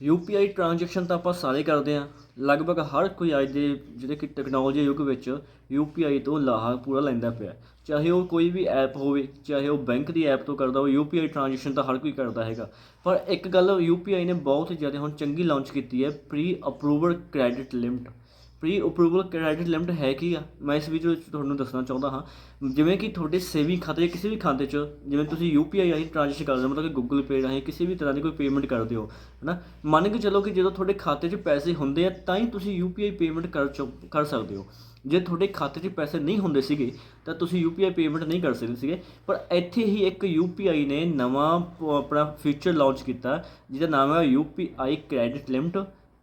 UPI transaction ਤਾਂ ਆਪਾਂ ਸਾਰੇ ਕਰਦੇ ਹਾਂ। ਲਗਭਗ ਹਰ ਕੋਈ ਅੱਜ ਦੇ ਜਿਹੜੇ ਕਿ ਟੈਕਨੋਲੋਜੀ ਯੁੱਗ ਵਿੱਚ ਯੂਪੀਆਈ ਤੋਂ ਲਾਹਾ ਪੂਰਾ ਲੈਂਦਾ ਪਿਆ। ਚਾਹੇ ਉਹ ਕੋਈ ਵੀ ਐਪ ਹੋਵੇ, ਚਾਹੇ ਉਹ ਬੈਂਕ ਦੀ ਐਪ ਤੋਂ ਕਰਦਾ ਹੋਵੇ ਯੂਪੀਆਈ ਟ੍ਰਾਂਜੈਕਸ਼ਨ ਤਾਂ ਹਰ ਕੋਈ ਕਰਦਾ ਹੈਗਾ। ਪਰ ਇੱਕ ਗੱਲ ਯੂਪੀਆਈ ਨੇ ਬਹੁਤ ਜ਼ਿਆਦਾ ਹੁਣ ਚੰਗੀ ਲਾਂਚ ਕੀਤੀ ਹੈ pre approval credit limit pre approval credit limit ਹੈ ਕੀ ਆ? ਮੈਂ ਇਸ ਵੀਡੀਓ ਵਿੱਚ ਤੁਹਾਨੂੰ ਦੱਸਣਾ ਚਾਹੁੰਦਾ ਹਾਂ। ਜਿਵੇਂ ਕਿ ਤੁਹਾਡੇ ਸੇਵਿੰਗ ਖਾਤੇ ਜਾਂ ਕਿਸੇ ਵੀ ਖਾਤੇ 'ਚ ਜਿਵੇਂ ਤੁਸੀਂ ਯੂਪੀਆਈ ਰਾਹੀਂ ਟ੍ਰਾਂਜੈਕਸ਼ਨ ਕਰਦੇ ਹੋ, ਮਤਲਬ ਕਿ ਗੂਗਲ ਪੇ ਰਾਹੀਂ ਕਿਸੇ ਵੀ ਤਰ੍ਹਾਂ ਦੀ ਕੋਈ ਪੇਮੈਂਟ ਕਰਦੇ ਹੋ, ਹਨਾ? ਮੰਨ ਕੇ ਚੱਲੋ ਕਿ ਜਦੋਂ ਤੁਹਾਡੇ ਖਾਤੇ 'ਚ ਪੈਸੇ ਹੁੰਦੇ ਆ, ਤਾਂ ਹੀ ਤੁਸੀਂ ਯੂਪੀਆਈ ਪੇਮੈਂਟ ਕਰ ਚੁ- ਕਰ ਸਕਦੇ ਹੋ। ਜੇ ਤੁਹਾਡੇ ਖਾਤੇ 'ਚ ਪੈਸੇ ਨਹੀਂ ਹੁੰਦੇ ਸੀਗੇ, ਤਾਂ ਤੁਸੀਂ ਯੂਪੀਆਈ ਪੇਮੈਂਟ ਨਹੀਂ ਕਰ ਸਕਦੇ ਸੀਗੇ। ਪਰ ਇੱਥੇ ਹੀ ਇੱਕ ਯੂਪੀਆਈ ਨੇ ਨਵਾਂ ਆਪਣਾ ਫੀਚਰ ਲਾਂਚ ਕੀਤਾ, ਜਿਹਦਾ ਨਾਮ ਹੈ UPI credit limit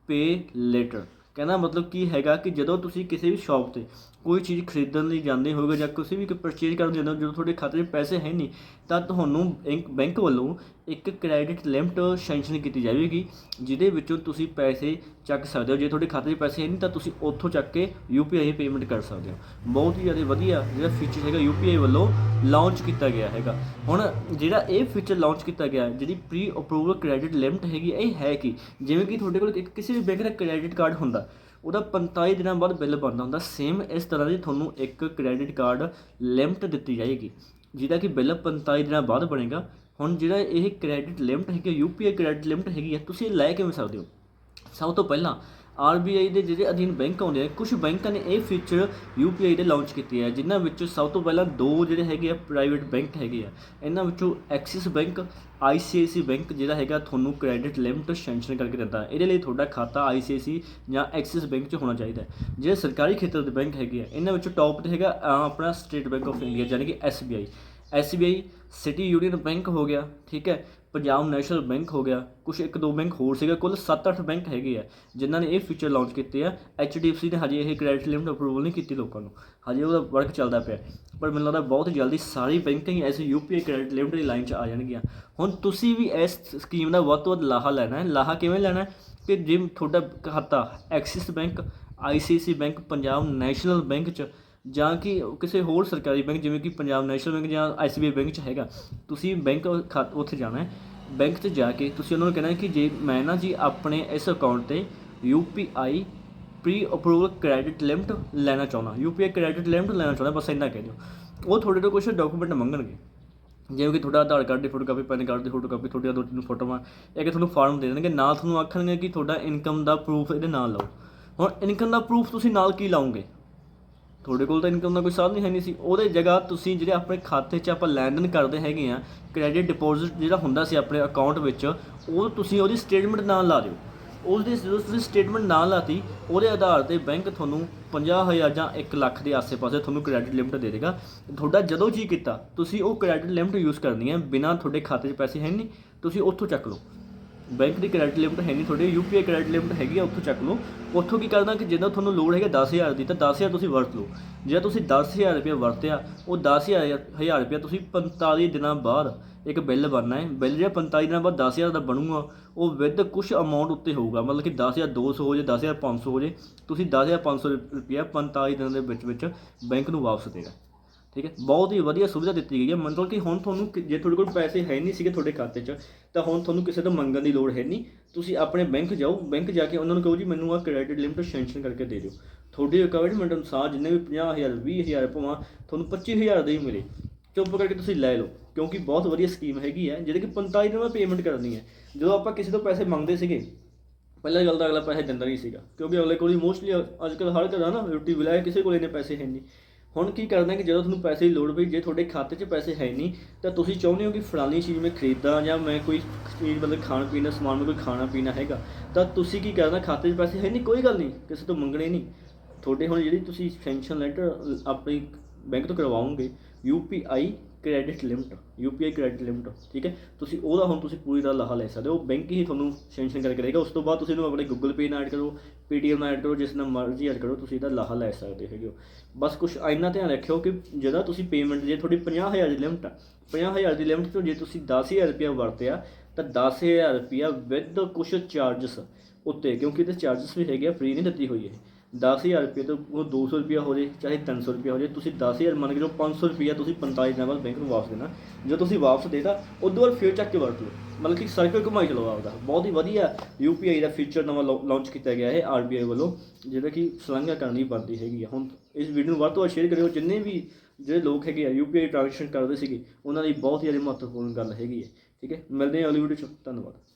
pay later ਕਹਿੰਦਾ ਮਤਲਬ ਕੀ ਹੈਗਾ ਕਿ ਜਦੋਂ ਤੁਸੀਂ ਕਿਸੇ ਵੀ ਸ਼ਾਪ ਤੇ ਕੋਈ ਚੀਜ਼ ਖਰੀਦਣ ਲਈ ਜਾਂਦੇ ਹੋਗੇ ਜਾਂ ਕਿਸੇ ਵੀ ਪਰਚੇਜ ਕਰਨ ਜਾਂਦੇ ਹੋ, ਜਦੋਂ ਤੁਹਾਡੇ ਖਾਤੇ 'ਚ ਪੈਸੇ ਹੈ ਨਹੀਂ ਤਾਂ ਤੁਹਾਨੂੰ ਬੈਂਕ ਬੈਂਕ ਵੱਲੋਂ ਇੱਕ ਕ੍ਰੈਡਿਟ ਲਿਮਟ ਸੈਂਕਸ਼ਨ ਕੀਤੀ ਜਾਵੇਗੀ, ਜਿਹਦੇ ਵਿੱਚੋਂ ਤੁਸੀਂ ਪੈਸੇ ਚੱਕ ਸਕਦੇ ਹੋ। ਜੇ ਤੁਹਾਡੇ ਖਾਤੇ 'ਚ ਪੈਸੇ ਹੈ ਨਹੀਂ, ਤਾਂ ਤੁਸੀਂ ਉੱਥੋਂ ਚੱਕ ਕੇ ਯੂਪੀਆਈ ਪੇਮੈਂਟ ਕਰ ਸਕਦੇ ਹੋ। ਬਹੁਤ ਹੀ ਜ਼ਿਆਦਾ ਵਧੀਆ ਜਿਹੜਾ ਫੀਚਰ ਹੈਗਾ ਯੂਪੀਆਈ ਵੱਲੋਂ ਲਾਂਚ ਕੀਤਾ ਗਿਆ ਹੈਗਾ। ਹੁਣ ਜਿਹੜਾ ਇਹ ਫੀਚਰ ਲਾਂਚ ਕੀਤਾ ਗਿਆ, ਜਿਹੜੀ ਪ੍ਰੀ ਅਪਰੂਵਲ ਕ੍ਰੈਡਿਟ ਲਿਮਟ ਹੈਗੀ, ਇਹ ਹੈ ਕਿ? ਜਿਵੇਂ ਕਿ ਤੁਹਾਡੇ ਕੋਲ ਇੱਕ ਕਿਸੇ ਵੀ ਬੈਂਕ ਦਾ ਕ੍ਰੈਡਿਟ ਕਾਰਡ ਹੁੰਦਾ, ਉਹਦਾ 45 ਦਿਨਾਂ ਬਾਅਦ ਬਿੱਲ ਬਣਦਾ ਹੁੰਦਾ। ਸੇਮ ਇਸ ਤਰ੍ਹਾਂ ਦੀ ਤੁਹਾਨੂੰ ਇੱਕ ਕ੍ਰੈਡਿਟ ਕਾਰਡ ਲਿਮਟ ਦਿੱਤੀ ਜਾਏਗੀ। ਜਿਹਦਾ ਕਿ ਬਿੱਲ 45 ਦਿਨਾਂ ਬਾਅਦ ਬਣੇਗਾ, ਹੁਣ ਜਿਹੜਾ ਇਹ ਕ੍ਰੈਡਿਟ ਲਿਮਟ ਹੈਗੀ ਯੂਪੀਆਈ ਕ੍ਰੈਡਿਟ ਲਿਮਟ ਹੈਗੀ ਹੈ ਤੁਸੀਂ ਇਹ ਲੈ ਕਿਵੇਂ ਸਕਦੇ ਹੋ? ਸਭ ਤੋਂ ਪਹਿਲਾਂ ਆਰਬੀਆਈ ਦੇ ਜਿਹੜੇ ਅਧੀਨ ਬੈਂਕ ਆਉਂਦੇ ਆ ਕੁਝ ਬੈਂਕਾਂ ਨੇ ਇਹ ਫੀਚਰ ਯੂਪੀਆਈ ਦੇ ਲਾਂਚ ਕੀਤੇ ਹੈ ਜਿਨ੍ਹਾਂ ਵਿੱਚੋਂ ਸਭ ਤੋਂ ਪਹਿਲਾਂ ਦੋ ਜਿਹੜੇ ਹੈਗੇ ਆ ਪ੍ਰਾਈਵੇਟ ਬੈਂਕ ਹੈਗੇ ਆ। ਇਹਨਾਂ ਵਿੱਚੋਂ ਐਕਸਿਸ ਬੈਂਕ ਆਈਸੀਆਈਸੀ ਬੈਂਕ ਜਿਹੜਾ ਹੈਗਾ ਤੁਹਾਨੂੰ ਕ੍ਰੈਡਿਟ ਲਿਮਟ ਸੈਂਕਸ਼ਨ ਕਰਕੇ ਦਿੰਦਾ ਇਹਦੇ ਲਈ ਤੁਹਾਡਾ ਖਾਤਾ ਆਈਸੀਆਈਸੀ ਜਾਂ ਐਕਸਿਸ ਬੈਂਕ 'ਚ ਹੋਣਾ ਚਾਹੀਦਾ ਜਿਹੜੇ ਸਰਕਾਰੀ ਖੇਤਰ ਦੇ ਬੈਂਕ ਹੈਗੇ ਆ ਇਹਨਾਂ ਵਿੱਚੋਂ ਟੌਪ ਤੇ ਹੈਗਾ ਅਹ, ਆਪਣਾ ਸਟੇਟ ਬੈਂਕ ਆਫ ਇੰਡੀਆ ਯਾਨੀ ਕਿ SBI SBI, city union bank ਹੋ ਗਿਆ, ਠੀਕ ਹੈ, ਪੰਜਾਬ ਨੈਸ਼ਨਲ ਬੈਂਕ ਹੋ ਗਿਆ ਕੁਝ ਇੱਕ ਦੋ ਬੈਂਕ ਹੋਰ ਸੀਗਾ, ਕੁੱਲ 7-8 ਬੈਂਕ ਹੈਗੇ ਆ, ਜਿਨ੍ਹਾਂ ਨੇ ਇਹ ਫੀਚਰ ਲਾਂਚ ਕੀਤੇ ਆ। HDFC ਨੇ ਹਜੇ ਇਹ ਕ੍ਰੈਡਿਟ ਲਿਮਟ ਅਪਰੂਵਲ ਨਹੀਂ ਕੀਤੀ ਲੋਕਾਂ ਨੂੰ। ਹਜੇ ਉਹਦਾ ਵਰਕ ਚੱਲਦਾ ਪਿਆ, ਪਰ ਮੈਨੂੰ ਲੱਗਦਾ ਬਹੁਤ ਜਲਦੀ ਸਾਰੀ ਬੈਂਕਾਂ ਹੀ ਐਸੇ ਯੂਪੀਆਈ ਕ੍ਰੈਡਿਟ ਲਿਮਟ ਦੀ ਲਾਈਨ 'ਚ ਆ ਜਾਣਗੀਆਂ। ਹੁਣ ਤੁਸੀਂ ਵੀ ਇਸ ਸਕੀਮ ਦਾ ਵੱਧ ਤੋਂ ਵੱਧ ਲਾਹਾ ਲੈਣਾ ਹੈ। ਲਾਹਾ ਕਿਵੇਂ ਲੈਣਾ ਹੈ? ਕਿ ਜੇ ਤੁਹਾਡਾ ਖਾਤਾ Axis bank ICIC bank Punjab national bank 'ਚ ਜਾਂ ਕਿ ਕਿਸੇ ਹੋਰ ਸਰਕਾਰੀ ਬੈਂਕ, ਜਿਵੇਂ ਕਿ ਪੰਜਾਬ ਨੈਸ਼ਨਲ ਬੈਂਕ ਜਾਂ ਆਈ ਸੀ ਬੀ ਆਈ ਬੈਂਕ 'ਚ ਹੈਗਾ, ਤੁਸੀਂ ਬੈਂਕ ਖਾ- ਉੱਥੇ ਜਾਣਾ ਹੈ। ਬੈਂਕ 'ਚ ਜਾ ਕੇ ਤੁਸੀਂ ਉਹਨਾਂ ਨੂੰ ਕਹਿਣਾ ਕਿ ਜੇ ਮੈਂ ਨਾ ਜੀ ਆਪਣੇ ਇਸ ਅਕਾਊਂਟ ਤੇ U P I pre approval credit limit ਲੈਣਾ ਚਾਹੁੰਦਾ, U P I credit limit ਲੈਣਾ ਚਾਹੁੰਦਾ, ਬਸ ਇੰਨਾ ਕਹਿ ਦਿਓ। ਉਹ ਤੁਹਾਡੇ ਤੋਂ ਕੁਝ ਡਾਕੂਮੈਂਟ ਮੰਗਣਗੇ। ਜਿਵੇਂ ਕਿ ਤੁਹਾਡਾ ਆਧਾਰ ਕਾਰਡ ਦੀ ਫੋਟੋਕਾਪੀ ਪੈਨ ਕਾਰਡ ਦੀ ਫੋਟੋਕਾਪੀ ਤੁਹਾਡੀਆਂ ਦੋ ਤਿੰਨ ਫੋਟੋਆਂ, ਇਹ ਕਿ ਤੁਹਾਨੂੰ ਫਾਰਮ ਦੇ ਦੇਣਗੇ। ਨਾਲ ਤੁਹਾਨੂੰ ਆਖਣਗੇ ਕਿ ਤੁਹਾਡਾ ਇਨਕਮ ਦਾ ਪ੍ਰੂਫ ਇਹਦੇ ਨਾਲ ਲਓ। ਹੁਣ ਇਨਕਮ ਦਾ ਪ੍ਰੂਫ ਤੁਸੀਂ ਨਾਲ ਕੀ ਲਾਉਂਗੇ ਤੁਹਾਡੇ ਕੋਲ ਤਾਂ ਇਨਕਮ ਦਾ ਕੋਈ ਸਾਧਨ ਹੈ ਨਹੀਂ ਸੀ। ਉਹਦੇ ਜਗ੍ਹਾ ਤੁਸੀਂ ਜਿਹੜੇ ਆਪਣੇ ਖਾਤੇ 'ਚ ਆਪਾਂ ਲੈਣ ਦੇਣ ਕਰਦੇ ਹੈਗੇ ਆ ਕ੍ਰੈਡਿਟ ਡਿਪੋਜ਼ਿਟ ਜਿਹੜਾ ਹੁੰਦਾ ਸੀ ਆਪਣੇ ਅਕਾਊਂਟ ਵਿੱਚ, ਉਹ ਤੁਸੀਂ ਉਹਦੀ ਸਟੇਟਮੈਂਟ ਨਾ ਲਾ ਦਿਓ। ਉਸ ਦੀ ਜਦੋਂ ਤੁਸੀਂ ਸਟੇਟਮੈਂਟ ਨਾ ਲਾਤੀ, ਉਹਦੇ ਆਧਾਰ ਤੇ ਬੈਂਕ ਤੁਹਾਨੂੰ 50000 ਜਾਂ 1 ਲੱਖ ਦੇ ਆਸ-ਪਾਸੇ ਤੁਹਾਨੂੰ ਕ੍ਰੈਡਿਟ ਲਿਮਟ ਦੇ ਦੇਗਾ। ਤੁਹਾਡਾ ਜਦੋਂ ਜੀ ਕੀਤਾ, ਤੁਸੀਂ ਉਹ ਕ੍ਰੈਡਿਟ ਲਿਮਟ ਯੂਜ਼ ਕਰਨੀ ਹੈ, ਬਿਨਾਂ ਤੁਹਾਡੇ ਖਾਤੇ 'ਚ ਪੈਸੇ ਹੈ ਨਹੀਂ, ਤੁਸੀਂ ਉੱਥੋਂ ਚੱਕ ਲਓ। ਬੈਂਕ ਦੀ ਕ੍ਰੈਡਿਟ ਲਿਮਟ ਹੈ ਨਹੀਂ ਤੁਹਾਡੇ ਯੂਪੀਆਈ ਕ੍ਰੈਡਿਟ ਲਿਮਟ ਹੈਗੀ ਆ ਉੱਥੋਂ ਚੱਕ ਲਓ। ਉੱਥੋਂ ਕੀ ਕਰਨਾ ਕਿ ਜਿੱਦਾਂ ਤੁਹਾਨੂੰ ਲੋੜ ਹੈਗਾ 10000 ਦੀ, ਤਾਂ 10000 ਤੁਸੀਂ ਵਰਤ ਲਓ। ਜੇ ਤੁਸੀਂ 10000 ਰੁਪਏ ਵਰਤਿਆ, ਉਹ 10000 ਹਜ਼ਾਰ ਰੁਪਏ ਤੁਸੀਂ 45 ਦਿਨਾਂ ਬਾਅਦ ਇੱਕ ਬਿੱਲ ਬਣਨਾ ਹੈ। ਬਿੱਲ ਜਿਹੜਾ 45 ਦਿਨਾਂ ਬਾਅਦ 10000 ਦਾ ਬਣੂਗਾ, ਉਹ ਵਿਦ ਕੁਝ ਅਮਾਉਂਟ ਉੱਤੇ ਹੋਊਗਾ। ਮਤਲਬ ਕਿ 10200 ਹੋ ਜੇ 10500 ਹੋ ਜੇ, ਤੁਸੀਂ 10500 ਰੁਪਏ 45 ਦਿਨਾਂ ਦੇ ਵਿੱਚ ਵਿੱਚ ਬੈਂਕ ਨੂੰ ਵਾਪਸ ਦੇਣਾ ਠੀਕ ਹੈ? ਬਹੁਤ ਹੀ ਵਧੀਆ ਸੁਵਿਧਾ ਦਿੱਤੀ ਗਈ ਹੈ। ਮਤਲਬ ਕਿ ਹੁਣ ਤੁਹਾਨੂੰ ਕਿ- ਜੇ ਤੁਹਾਡੇ ਕੋਲ ਪੈਸੇ ਹੈ ਨਹੀਂ ਸੀਗੇ ਤੁਹਾਡੇ ਖਾਤੇ 'ਚ, ਤਾਂ ਹੁਣ ਤੁਹਾਨੂੰ ਕਿਸੇ ਤੋਂ ਮੰਗਣ ਦੀ ਲੋੜ ਹੈ ਨਹੀਂ। ਤੁਸੀਂ ਆਪਣੇ ਬੈਂਕ ਜਾਓ। ਬੈਂਕ ਜਾ ਕੇ ਉਹਨਾਂ ਨੂੰ ਕਹੋ ਜੀ, ਮੈਨੂੰ ਆਹ ਕ੍ਰੈਡਿਟ ਲਿਮਿਟ ਸੈਂਕਸ਼ਨ ਕਰਕੇ ਦੇ ਦਿਓ। ਤੁਹਾਡੀ ਰਿਕੁਆਇਰਮੈਂਟ ਅਨੁਸਾਰ ਜਿੰਨੇ ਵੀ 50000 20000 ਭਾਵੇਂ ਤੁਹਾਨੂੰ 25000 ਦੇ ਹੀ ਮਿਲੇ। ਚੁੱਪ ਕਰਕੇ ਤੁਸੀਂ ਲੈ ਲਓ, ਕਿਉਂਕਿ ਬਹੁਤ ਵਧੀਆ ਸਕੀਮ ਹੈਗੀ ਹੈ, ਜਿਹੜੇ ਕਿ 45 ਦਿਨਾਂ ਬਾਅਦ ਪੇਮੈਂਟ ਕਰਨੀ ਹੈ। ਜਦੋਂ ਆਪਾਂ ਕਿਸੇ ਤੋਂ ਪੈਸੇ ਮੰਗਦੇ ਸੀਗੇ, ਪਹਿਲਾਂ ਗੱਲ ਤਾਂ ਅਗਲਾ ਪੈਸੇ ਦਿੰਦਾ ਨਹੀਂ ਸੀਗਾ, ਕਿਉਂਕਿ ਅਗਲੇ ਕੋਲ ਮੋਸਟਲੀ ਅੱਜਕੱਲ ਹਰ ਘਰ ਆ ਨਾ, ਰੋਟੀ ਵਿਲਾਏ ਕਿਸੇ ਕੋਲ ਇੰਨੇ ਪੈਸੇ ਹੈ ਨਹੀਂ। ਹੁਣ ਕੀ ਕਰਨਾ ਕਿ ਜਦੋਂ ਤੁਹਾਨੂੰ ਪੈਸੇ ਦੀ ਲੋੜ ਪਈ, ਜੇ ਤੁਹਾਡੇ ਖਾਤੇ 'ਚ ਪੈਸੇ ਹੈ ਨਹੀਂ, ਤਾਂ ਤੁਸੀਂ ਚਾਹੁੰਦੇ ਹੋ ਕਿ ਫਲਾਨੀ ਚੀਜ਼ ਮੈਂ ਖਰੀਦਾਂ ਜਾਂ ਮੈਂ ਕੋਈ ਚੀਜ਼ ਮਤਲਬ ਖਾਣ ਪੀਣ ਦਾ ਸਮਾਨ, ਮੈਂ ਕੋਈ ਖਾਣਾ ਪੀਣਾ ਹੈਗਾ, ਤਾਂ ਤੁਸੀਂ ਕੀ ਕਰਨਾ? ਖਾਤੇ 'ਚ ਪੈਸੇ ਹੈ ਨਹੀਂ? ਕੋਈ ਗੱਲ ਨਹੀਂ, ਕਿਸੇ ਤੋਂ ਮੰਗਣੇ ਨਹੀਂ। ਤੁਹਾਡੇ ਹੁਣ ਜਿਹੜੀ ਤੁਸੀਂ ਸੈਂਕਸ਼ਨ ਲੈਟਰ ਆਪਣੀ ਬੈਂਕ ਤੋਂ ਕਰਵਾਓਗੇ UPI credit limit UPI credit limit ਠੀਕ ਹੈ? ਤੁਸੀਂ ਉਹਦਾ ਹੁਣ ਤੁਸੀਂ ਪੂਰੀ ਤਰ੍ਹਾਂ ਲਾਹਾ ਲੈ ਸਕਦੇ ਹੋ। ਬੈਂਕ ਹੀ ਤੁਹਾਨੂੰ ਸੈਂਕਸ਼ਨ ਕਰਕੇ ਰਹੇਗਾ ਉਸ ਤੋਂ ਬਾਅਦ ਤੁਸੀਂ ਇਹਨੂੰ ਆਪਣੇ ਗੂਗਲ ਪੇ ਨਾਲ ਐਡ ਕਰੋ ਪੀਟੀਐਮ ਨਾਲ ਐਡ ਕਰੋ, ਜਿਸ ਨਾਲ ਮਰਜ਼ੀ ਐਡ ਕਰੋ, ਤੁਸੀਂ ਇਹਦਾ ਲਾਹਾ ਲੈ ਸਕਦੇ ਹੈਗੇ ਹੋ। ਬਸ ਕੁਝ ਇੰਨਾ ਧਿਆਨ ਰੱਖਿਓ ਕਿ ਜਦੋਂ ਤੁਸੀਂ ਪੇਮੈਂਟ ਜੇ ਤੁਹਾਡੀ 50000 ਦੀ ਲਿਮਟ ਆ 50000 ਦੀ ਲਿਮਟ ਤੋਂ ਜੇ ਤੁਸੀਂ 10000 ਰੁਪਏ ਵਰਤਿਆ, ਤਾਂ 10000 ਰੁਪਏ ਵਿਦ ਕੁਝ ਚਾਰजेस ਉੱਤੇ, ਕਿਉਂਕਿ ਇਹਦੇ ਚਾਰजेस ਵੀ ਹੈਗੇ ਆ ਫ੍ਰੀ ਨਹੀਂ ਦਿੱਤੀ ਹੋਈ ਹੈ 10000 ਰੁਪਏ ਤੋਂ ਉਹ 200 ਰੁਪਏ ਹੋ ਜੇ, ਚਾਹੇ 300 ਰੁਪਏ ਹੋ ਜੇ, ਤੁਸੀਂ 10000 ਮੰਨ ਕੇ ਚਲੋ 500 ਰੁਪਏ ਤੁਸੀਂ 45 ਦਿਨਾਂ ਬਾਅਦ ਬੈਂਕ ਨੂੰ ਵਾਪਸ ਦੇਣਾ। ਜਦੋਂ ਤੁਸੀਂ ਵਾਪਸ ਦੇਤਾ, ਉਦੋਂ ਬਾਅਦ ਫਿਰ ਚੱਕ ਕੇ ਵਰਤ ਲਓ। ਮਤਲਬ ਕਿ ਸਰਕਲ ਘੁਮਾਈ ਚਲੋ ਆਪਦਾ। ਬਹੁਤ ਹੀ ਵਧੀਆ ਯੂਪੀਆਈ ਦਾ ਫੀਚਰ ਨਵਾਂ ਲਾਂਚ ਕੀਤਾ ਗਿਆ ਹੈ ਆਰਬੀਆਈ ਵੱਲੋਂ, ਜਿਹੜਾ ਕਿ ਸ਼ਲਾਘਾ ਕਰਨੀ ਬਣਦੀ ਹੈਗੀ ਆ। ਹੁਣ ਇਸ ਵੀਡੀਓ ਨੂੰ ਵੱਧ ਤੋਂ ਵੱਧ ਸ਼ੇਅਰ ਕਰਿਓ। ਜਿੰਨੇ ਵੀ ਜਿਹੜੇ ਲੋਕ ਹੈਗੇ ਆ ਯੂਪੀਆਈ ਟ੍ਰਾਂਜੈਕਸ਼ਨ ਕਰਦੇ ਸੀਗੇ, ਉਹਨਾਂ ਲਈ ਬਹੁਤ ਹੀ ਜ਼ਿਆਦਾ ਮਹੱਤਵਪੂਰਨ ਗੱਲ ਹੈਗੀ ਹੈ। ਠੀਕ ਹੈ? ਮਿਲਦੇ ਹਾਂ ਅਗਲੀ ਵੀਡੀਓ ਚ। ਧੰਨਵਾਦ।